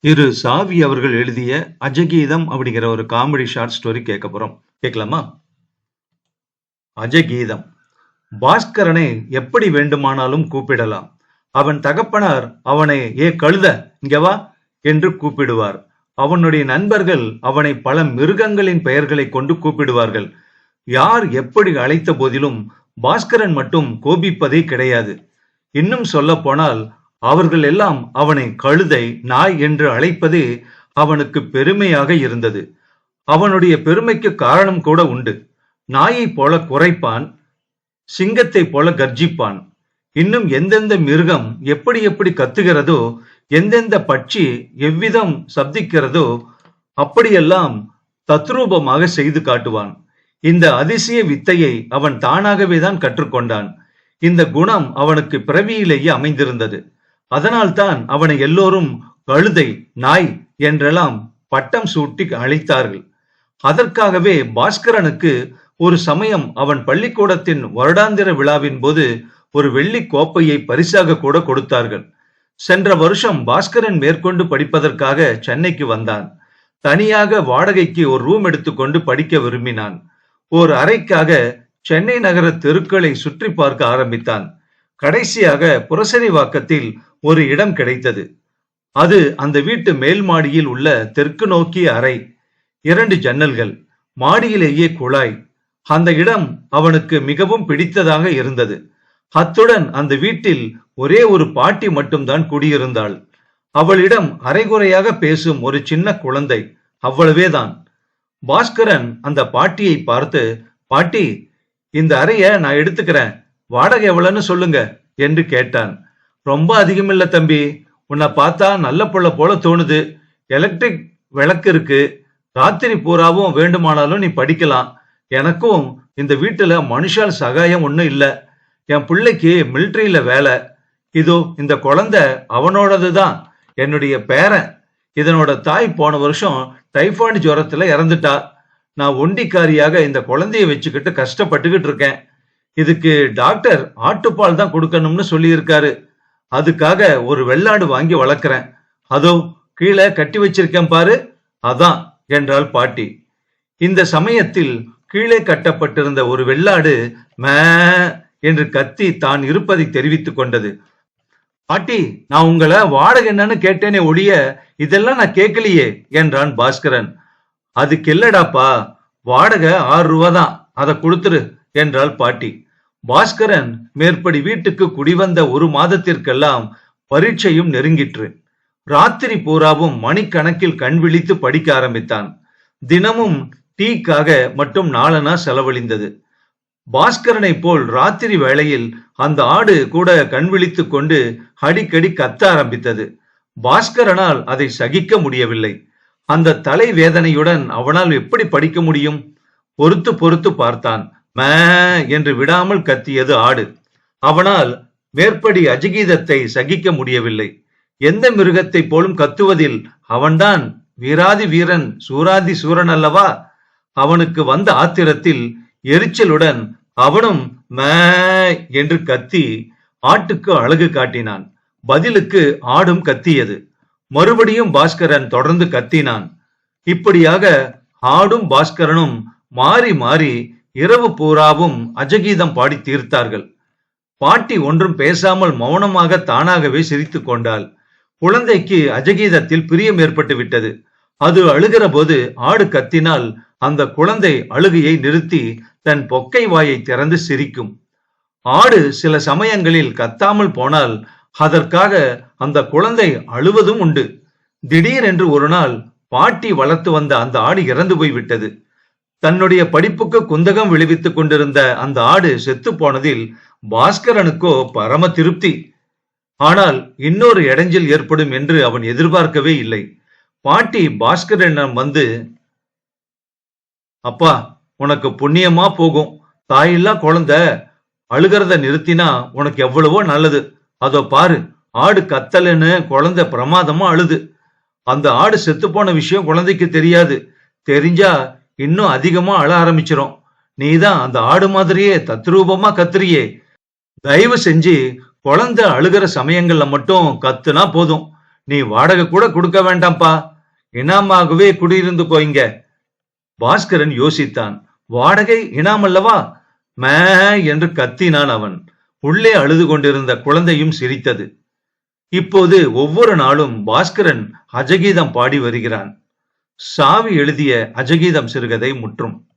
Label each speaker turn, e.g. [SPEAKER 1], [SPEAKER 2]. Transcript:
[SPEAKER 1] திரு சாவி அவர்கள் எழுதிய அஜகீதம் அப்படிங்கிற ஒரு காமெடி ஷார்ட் ஸ்டோரி கேட்க போறோம். கேட்கலாமா? அஜகீதம். பாஸ்கரனை எப்படி வேண்டுமானாலும் கூப்பிடலாம். அவன் தகப்பனார் அவனை ஏ கழுத இங்க வா என்று கூப்பிடுவார். அவனுடைய நண்பர்கள் அவனை பல மிருகங்களின் பெயர்களை கொண்டு கூப்பிடுவார்கள். யார் எப்படி அழைத்த போதிலும் பாஸ்கரன் மட்டும் கோபிப்பதே கிடையாது. இன்னும் சொல்ல போனால் அவர்கள் எல்லாம் அவனை கழுதை நாய் என்று அழைப்பதே அவனுக்கு பெருமையாக இருந்தது. அவனுடைய பெருமைக்கு காரணம் கூட உண்டு. நாயைப் போல குறைப்பான் சிங்கத்தைப் போல கர்ஜிப்பான். இன்னும் எந்தெந்த மிருகம் எப்படி எப்படி கத்துகிறதோ எந்தெந்த பட்சி எவ்விதம் சப்திக்கிறதோ அப்படியெல்லாம் தத்ரூபமாக செய்து காட்டுவான். இந்த அதிசய வித்தையை அவன் தானாகவே தான் கற்றுக்கொண்டான். இந்த குணம் அவனுக்கு பிறவியிலேயே அமைந்திருந்தது. அதனால்தான் அவனை எல்லோரும் கழுதை நாய் என்றெல்லாம் பட்டம் சூட்டி அழைத்தார்கள். அதற்காகவே பாஸ்கரனுக்கு ஒரு சமயம் அவன் பள்ளிக்கூடத்தின் வருடாந்திர விழாவின் போது ஒரு வெள்ளி கோப்பையை பரிசாக கூட கொடுத்தார்கள். சென்ற வருஷம் பாஸ்கரன் மேற்கொண்டு படிப்பதற்காக சென்னைக்கு வந்தான். தனியாக வாடகைக்கு ஒரு ரூம் எடுத்துக்கொண்டு படிக்க விரும்பினான். ஓர் அறைக்காக சென்னை நகர தெருக்களை சுற்றி பார்க்க ஆரம்பித்தான். கடைசியாக புரசரி வாக்கத்தில் ஒரு இடம் கிடைத்தது. அது அந்த வீட்டு மேல் மாடியில் உள்ள தெற்கு நோக்கிய அறை. இரண்டு ஜன்னல்கள் மாடியிலேயே குழாய். அந்த இடம் அவனுக்கு மிகவும் பிடித்ததாக இருந்தது. அத்துடன் அந்த வீட்டில் ஒரே ஒரு பாட்டி மட்டும்தான் குடியிருந்தாள். அவளிடம் அரைகுறையாக பேசும் ஒரு சின்ன குழந்தை அவ்வளவேதான். பாஸ்கரன் அந்த பாட்டியை பார்த்து பாட்டி இந்த அறைய நான் எடுத்துக்கிறேன். வாடகை எவ்வளவுன்னு சொல்லுங்க என்று கேட்டான். ரொம்ப அதிகமில்ல தம்பி. உன்னை பார்த்தா நல்ல புள்ள போல தோணுது. எலக்ட்ரிக் விளக்கு இருக்கு. ராத்திரி பூராவும் வேண்டுமானாலும் நீ படிக்கலாம். எனக்கும் இந்த வீட்டுல மனுஷால் சகாயம் ஒன்றும் இல்லை. என் பிள்ளைக்கு மிலிட்ரியில வேலை. இதோ இந்த குழந்தை அவனோடது தான் என்னுடைய பேரன். இதனோட தாய் போன வருஷம் டைஃபாய்டு ஜுரத்துல இறந்துட்டா. நான் ஒண்டிக்காரியாக இந்த குழந்தைய வச்சுக்கிட்டு கஷ்டப்பட்டுக்கிட்டு இருக்கேன். இதுக்கு டாக்டர் ஆட்டுப்பால் தான் கொடுக்கணும்னு சொல்லியிருக்காரு. அதுக்காக ஒரு வெள்ளாடு வாங்கி வளர்க்குறேன். அதோ கீழே கட்டி வச்சிருக்கேன் பாரு. அதான் என்றாள் பாட்டி. இந்த சமயத்தில் கீழே கட்டப்பட்டிருந்த ஒரு வெள்ளாடு மே என்று கத்தி தான் இருப்பதை தெரிவித்துக் கொண்டது. பாட்டி நான் உங்களை வாடகை என்னன்னு கேட்டேனே ஒழிய இதெல்லாம் நான் கேட்கலையே என்றான் பாஸ்கரன். அதுக்கு இல்லடாப்பா வாடகை ஆறு ரூபா தான் அதை கொடுத்துரு என்றாள் பாட்டி. பாஸ்கரன் மேற்படி வீட்டுக்கு குடிவந்த ஒரு மாதத்திற்கெல்லாம் பரீட்சையும் நெருங்கிற்று. ராத்திரி பூராவும் மணிக்கணக்கில் கண் விழித்து படிக்க ஆரம்பித்தான். தினமும் டீக்காக மட்டும் நாளனா செலவழிந்தது. பாஸ்கரனை போல் ராத்திரி வேளையில் அந்த ஆடு கூட கண் விழித்துக் கொண்டு அடிக்கடி கத்த ஆரம்பித்தது. பாஸ்கரனால் அதை சகிக்க முடியவில்லை. அந்த தலை வேதனையுடன் அவனால் எப்படி படிக்க முடியும்? பொறுத்து பொறுத்து பார்த்தான். மே என்று விடாமல் கத்தியது ஆடு. அவனால் மேற்படி அஜகீதத்தை சகிக்க முடியவில்லை. எந்த மிருகத்தை போலும் கத்துவதில் அவன்தான் வீராதி வீரன் சூராதி சூரன் அல்லவா? அவனுக்கு வந்த ஆத்திரத்தில் எரிச்சலுடன் அவனும் மே என்று கத்தி ஆட்டுக்கு அழகு காட்டினான். பதிலுக்கு ஆடும் கத்தியது. மறுபடியும் பாஸ்கரன் தொடர்ந்து கத்தினான். இப்படியாக ஆடும் பாஸ்கரனும் மாறி மாறி இரவு பூராவும் அஜகீதம் பாடி தீர்த்தார்கள். பாட்டி ஒன்றும் பேசாமல் மௌனமாக தானாகவே சிரித்து கொண்டாள். குழந்தைக்கு அஜகீதத்தில் பிரியம் ஏற்பட்டு விட்டது. அது அழுகிற போது ஆடு கத்தினால் அந்த குழந்தை அழுகையை நிறுத்தி தன் பொக்கை வாயை திறந்து சிரிக்கும். ஆடு சில சமயங்களில் கத்தாமல் போனால் அதற்காக அந்த குழந்தை அழுவதும் உண்டு. திடீரென்று ஒரு நாள் பாட்டி வளர்த்து வந்த அந்த ஆடு இறந்து போய்விட்டது. தன்னுடைய படிப்புக்கு குந்தகம் விளைவித்துக் கொண்டிருந்த அந்த ஆடு செத்து போனதில் பாஸ்கரனுக்கோ பரம திருப்தி. ஆனால் இன்னொரு இடைஞ்சல் ஏற்படும் என்று அவன் எதிர்பார்க்கவே இல்லை. பாட்டி பாஸ்கரனிடம் வந்து அப்பா உனக்கு புண்ணியமா போகும். தாயில்லா குழந்த. அழுகிறத நிறுத்தினா உனக்கு எவ்வளவோ நல்லது. அதோ பாரு ஆடு கத்தலன்னு குழந்தை பிரமாதமா அழுது. அந்த ஆடு செத்து போன விஷயம் குழந்தைக்கு தெரியாது. தெரிஞ்சா இன்னும் அதிகமா அழ ஆரம்பிச்சிரும். நீதான் அந்த ஆடு மாதிரியே தத்ரூபமா கத்துறியே. தயவு செஞ்சு குழந்தை அழுகிற சமயங்கள்ல மட்டும் கத்துனா போதும். நீ வாடகை கூட கொடுக்க வேண்டாம்ப்பா. இனாமாகவே குடியிருந்து போய்ங்க பாஸ்கரன் யோசித்தான். வாடகை இனாம் அல்லவா? மே என்று கத்தினான் அவன். உள்ளே அழுது கொண்டிருந்த குழந்தையும் சிரித்தது. இப்போது ஒவ்வொரு நாளும் பாஸ்கரன் அஜகீதம் பாடி வருகிறான். சாவி எழுதிய அஜகீதம் சிறுகதை முற்றும்.